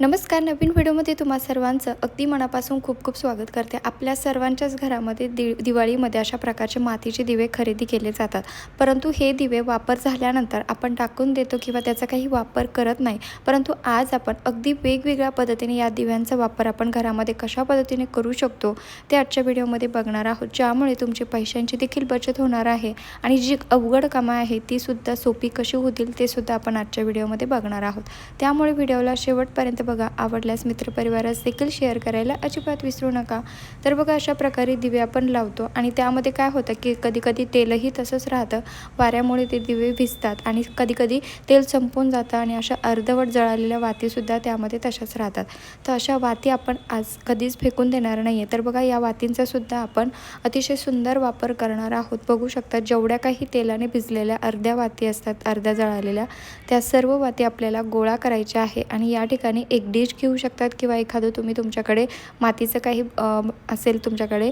नमस्कार नवीन व्हिडिओमध्ये तुम्हा सर्वांचं अगदी मनापासून खूप खूप स्वागत करते. आपल्या सर्वांच्याच घरामध्ये दि दिवाळीमध्ये अशा प्रकारचे मातीचे दिवे खरेदी केले जातात. परंतु हे दिवे वापर झाल्यानंतर आपण टाकून देतो किंवा त्याचा काही वापर करत नाही. परंतु आज आपण अगदी वेगवेगळ्या पद्धतीने या दिव्यांचा वापर आपण घरामध्ये कशा पद्धतीने करू शकतो ते आजच्या व्हिडिओमध्ये बघणार आहोत. ज्यामुळे तुमची पैशांची देखील बचत होणार आहे आणि जी अवघड कामं आहे ती सुद्धा सोपी कशी होतील ते सुद्धा आपण आजच्या व्हिडिओमध्ये बघणार आहोत. त्यामुळे व्हिडिओला शेवटपर्यंत बघा आवडल्यास मित्रपरिवारास देखील शेअर करायला अजिबात विसरू नका. तर बघा अशा प्रकारे दिवे आपण लावतो आणि त्यामध्ये काय होतं की कधीकधी तेलही तसंच राहतं. वाऱ्यामुळे ते दिवे भिजतात आणि कधीकधी तेल संपून जातं आणि अशा अर्धवट जळालेल्या वातीसुद्धा त्यामध्ये तशाच राहतात. तर अशा वाती आपण आज कधीच फेकून देणार नाही आहे तर बघा या वातींचासुद्धा आपण अतिशय सुंदर वापर करणार आहोत. बघू शकता जेवढ्या काही तेलाने भिजलेल्या अर्ध्या वाती असतात अर्ध्या जळालेल्या त्या सर्व वाती आपल्याला गोळा करायच्या आहे आणि या ठिकाणी एक डिश घेऊ शकतात किंवा एखादं तुम्ही तुमच्याकडे मातीचं काही असेल तुमच्याकडे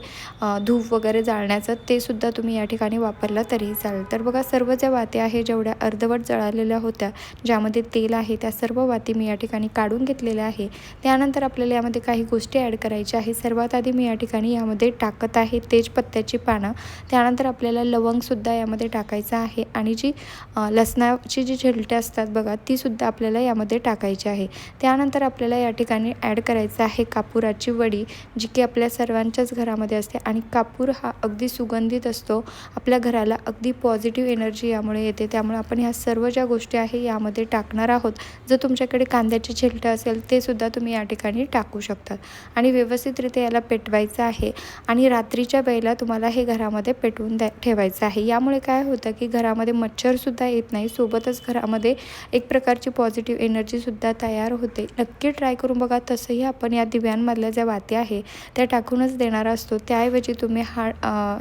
धूप वगैरे जाळण्याचं ते सुद्धा तुम्ही या ठिकाणी वापरलं तरीही चालेल. तर बघा सर्व ज्या वाती आहे जेवढ्या अर्धवट जळालेल्या होत्या ज्यामध्ये तेल आहे त्या सर्व वाती मी या ठिकाणी काढून घेतलेल्या आहे. त्यानंतर आपल्याला यामध्ये काही गोष्टी ॲड करायच्या आहे सर्वात आधी मी या ठिकाणी यामध्ये टाकत आहे तेजपत्त्याची पानं. त्यानंतर आपल्याला लवंगसुद्धा यामध्ये टाकायचं आहे आणि जी लसणाची जी झेलटे असतात बघा तीसुद्धा आपल्याला यामध्ये टाकायची आहे. त्यानंतर आपल्याला या ठिकाणी ॲड करायचं आहे कापुराची वडी जी की आपल्या सर्वांच्याच घरामध्ये असते. आणि कापूर हा अगदी सुगंधित असतो. आपल्या घराला अगदी पॉझिटिव्ह एनर्जी यामुळे येते. त्यामुळे आपण ह्या सर्व ज्या गोष्टी आहे यामध्ये टाकणार आहोत. जर तुमच्याकडे कांद्याची छिलटं असेल ते सुद्धा तुम्ही या ठिकाणी टाकू शकतात. आणि व्यवस्थितरित्या याला पेटवायचं आहे. आणि रात्रीच्या वेळेला तुम्हाला हे घरामध्ये पेटवून द्या ठेवायचं आहे. यामुळे काय होतं की घरामध्ये मच्छरसुद्धा येत नाही. सोबतच घरामध्ये एक प्रकारची पॉझिटिव्ह एनर्जीसुद्धा तयार होते. नक्की ट्राय करून बघा तसंही आपण या दिव्यांमधल्या ज्या वाती आहे त्या टाकूनच देणार असतो. त्याऐवजी तुम्ही हा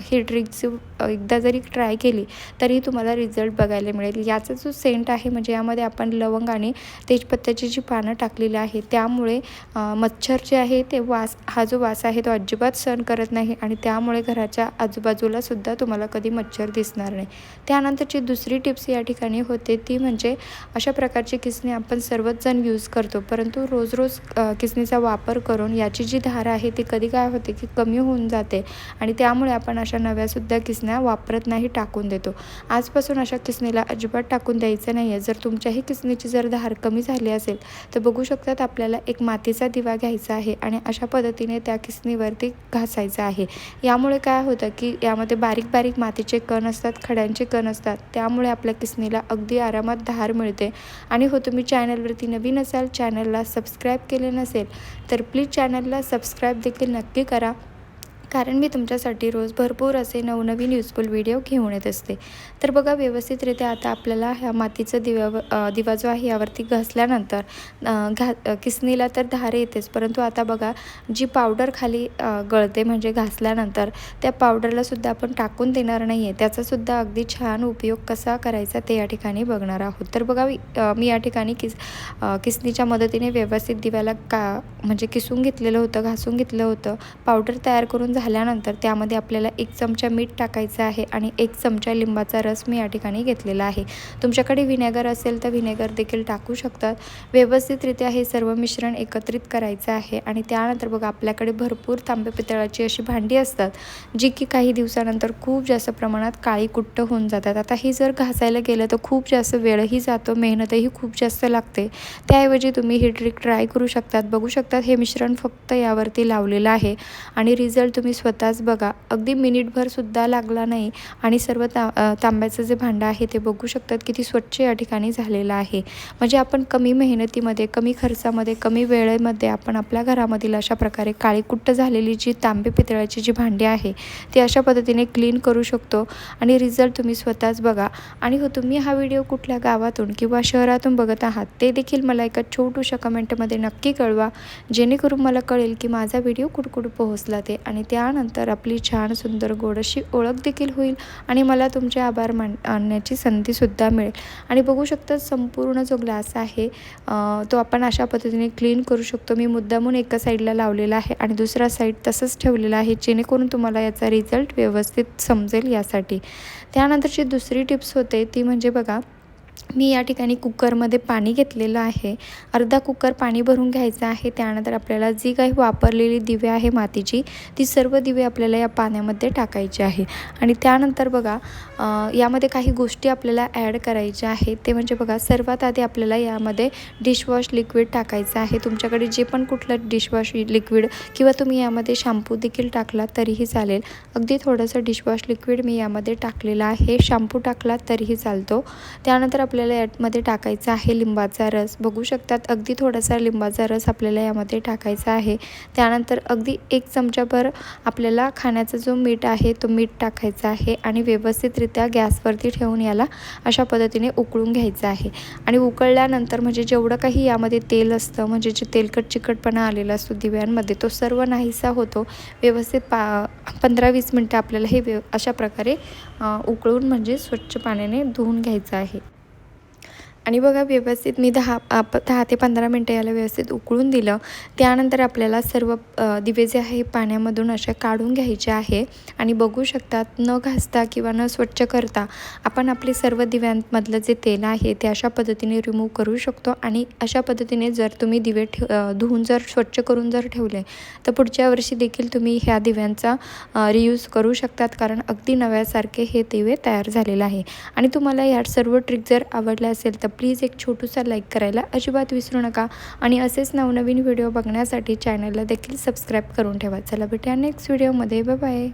ही ट्रिकची एकदा जरी ट्राय केली तरी तुम्हाला रिझल्ट बघायला मिळेल. याचा जो सेंट आहे म्हणजे यामध्ये आपण लवंग आणि तेजपत्त्याची जी पानं टाकलेली आहे त्यामुळे मच्छर जे आहे ते वास हा जो वास आहे तो अजिबात सहन करत नाही आणि त्यामुळे घराच्या आजूबाजूला सुद्धा तुम्हाला कधी मच्छर दिसणार नाही. त्यानंतरची दुसरी टिप्स या ठिकाणी होते ती म्हणजे अशा प्रकारची किसणी आपण सर्वच जण यूज करतो. परंतु रोज रोज किसणीचा वापर करून याची जी धार आहे ती कधी काय होते की कमी होऊन जाते आणि त्यामुळे आपण अशा नव्यासुद्धा किसण्या वापरत नाही टाकून देतो. आजपासून अशा किसनीला अजिबात टाकून द्यायचं नाही आहे जर तुमच्याही किसनीची जर धार कमी झाली असेल तर बघू शकतात आपल्याला एक मातीचा दिवा घ्यायचा आहे आणि अशा पद्धतीने त्या किसनीवरती घासायचं आहे. यामुळे काय होतं की यामध्ये बारीक बारीक मातीचे कण असतात खड्यांचे कण असतात. त्यामुळे आपल्या किसनीला अगदी आरामात धार मिळते. आणि हो तुम्ही चॅनलवरती नवीन असाल चॅनलला सबस्क्राईब केले नसेल तर प्लीज चॅनलला सबस्क्राईब देखील नक्की करा. कारण मी तुमच्यासाठी रोज भरपूर असे नवनवीन युजफुल व्हिडिओ घेऊन येत असते. तर बघा व्यवस्थितरित्या आता आपल्याला ह्या मातीचं दिव्यावर दिवा जो आहे यावरती घासल्यानंतर घा किसनीला तर धार येतेच परंतु आता बघा जी पावडर खाली गळते म्हणजे घासल्यानंतर त्या पावडरलासुद्धा आपण टाकून देणार नाही आहे त्याचासुद्धा अगदी छान उपयोग कसा करायचा ते या ठिकाणी बघणार आहोत. तर बघा मी- या ठिकाणी किस किसनीच्या मदतीने व्यवस्थित दिव्याला का म्हणजे किसून घेतलेलं होतं घासून घेतलं होतं पावडर तयार करून झाल्यानंतर त्यामध्ये आपल्याला एक चमचा मीठ टाकायचं आहे आणि एक चमचा लिंबाचा रस मी या ठिकाणी घेतलेला आहे. तुमच्याकडे व्हिनेगर असेल तर व्हिनेगर देखील टाकू शकतात. व्यवस्थितरित्या हे सर्व मिश्रण एकत्रित करायचं आहे आणि त्यानंतर बघा आपल्याकडे भरपूर तांबे पितळाची अशी भांडी असतात जी की काही दिवसानंतर खूप जास्त प्रमाणात काळी कुट्ट होऊन जातात. आता ही जर घासायला गेलं तर खूप जास्त वेळही जातो मेहनतही खूप जास्त लागते. त्याऐवजी तुम्ही ही ट्रिक ट्राय करू शकतात. बघू शकतात हे मिश्रण फक्त यावरती लावलेलं आहे आणि रिझल्ट तुम्ही स्वतःच बघा. अगदी मिनिटभर सुद्धा लागला नाही आणि सर्व ता तांब्याचं जे भांडं आहे ते बघू शकतात किती स्वच्छ या ठिकाणी झालेलं आहे. म्हणजे आपण कमी मेहनतीमध्ये कमी खर्चामध्ये कमी वेळेमध्ये आपण आपल्या घरामधील अशा प्रकारे काळीकुट्ट झालेली जी तांबे पितळाची जी भांडी आहे ती अशा पद्धतीने क्लीन करू शकतो आणि रिझल्ट तुम्ही स्वतःच बघा. आणि हो तुम्ही हा व्हिडिओ कुठल्या गावातून किंवा शहरातून बघत आहात ते देखील मला एका छोटूशा कमेंटमध्ये नक्की कळवा. जेणेकरून मला कळेल की माझा व्हिडिओ कुठकुठ पोहोचला ते आणि त्या त्यानंतर आपली छान सुंदर गोड अशी ओळख देखील होईल आणि मला तुमचे आभार मान आणण्याची संधीसुद्धा मिळेल. आणि बघू शकता संपूर्ण जो ग्लास आहे तो आपण अशा पद्धतीने क्लीन करू शकतो. मी मुद्दामून एका साईडला लावलेला आहे आणि दुसरा साईड तसंच ठेवलेला आहे जेणेकरून तुम्हाला याचा रिझल्ट व्यवस्थित समजेल यासाठी. त्यानंतरची दुसरी टिप्स होते ती म्हणजे बघा मी या ठिकाणी कुकरमध्ये पाणी घेतलेलं आहे. अर्धा कुकर पाणी भरून घ्यायचं आहे. त्यानंतर आपल्याला जी काही वापरलेली दिवे आहे मातीची ती सर्व दिवे आपल्याला या पाण्यामध्ये टाकायची आहे. आणि त्यानंतर बघा यामध्ये काही गोष्टी आपल्याला ॲड करायच्या आहेत. ते म्हणजे बघा सर्वात आधी आपल्याला यामध्ये डिशवॉश लिक्विड टाकायचं आहे. तुमच्याकडे जे पण कुठलं डिशवॉश लिक्विड किंवा तुम्ही यामध्ये शॅम्पू देखील टाकला तरीही चालेल. अगदी थोडंसं डिशवॉश लिक्विड मी यामध्ये टाकलेलं आहे. शॅम्पू टाकला तरीही चालतो. त्यानंतर आपल्याला यामध्ये टाकायचा आहे लिंबाचा रस. बघू शकतात अगदी थोडासा लिंबाचा रस आपल्याला यामध्ये टाकायचा आहे. त्यानंतर अगदी एक चमचाभर आपल्याला खाण्याचा जो मीठ आहे तो मीठ टाकायचा आहे आणि व्यवस्थितरित्या गॅसवरती ठेवून याला अशा पद्धतीने उकळून घ्यायचं आहे. आणि उकळल्यानंतर म्हणजे जेवढं काही यामध्ये तेल असतं म्हणजे जे तेलकट चिकटपणा आलेला असतो दिव्यांमध्ये तो सर्व नाहीसा होतो. व्यवस्थित पा पंधरा वीस मिनटं आपल्याला हे व्यव अशा प्रकारे उकळून म्हणजे स्वच्छ पाण्याने धुवून घ्यायचं आहे. आणि बघा व्यवस्थित मी दहा आप दहा ते पंधरा मिनटं याला व्यवस्थित उकळून दिलं. त्यानंतर आपल्याला सर्व दिवे जे आहे पाण्यामधून अशा काढून घ्यायचे आहे. आणि बघू शकतात न घासता किंवा न स्वच्छ करता आपण आपले सर्व दिव्यांमधलं जे तेल आहे ते अशा पद्धतीने रिमूव्ह करू शकतो. आणि अशा पद्धतीने जर तुम्ही दिवे ठेव धुवून जर स्वच्छ करून जर ठेवले तर पुढच्या वर्षी देखील तुम्ही ह्या दिव्यांचा रियूज करू शकतात. कारण अगदी नव्यासारखे हे दिवे तयार झालेलं आहे. आणि तुम्हाला या सर्व ट्रिक जर आवडल्या असेल तर प्लीज एक छोटूसा लाईक करायला अजिबात विसरू नका. आणि असेच नवनवीन व्हिडिओ बघण्यासाठी चॅनलला देखील सबस्क्राईब करून ठेवा. चला भेटूया नेक्स्ट व्हिडिओमध्ये बाय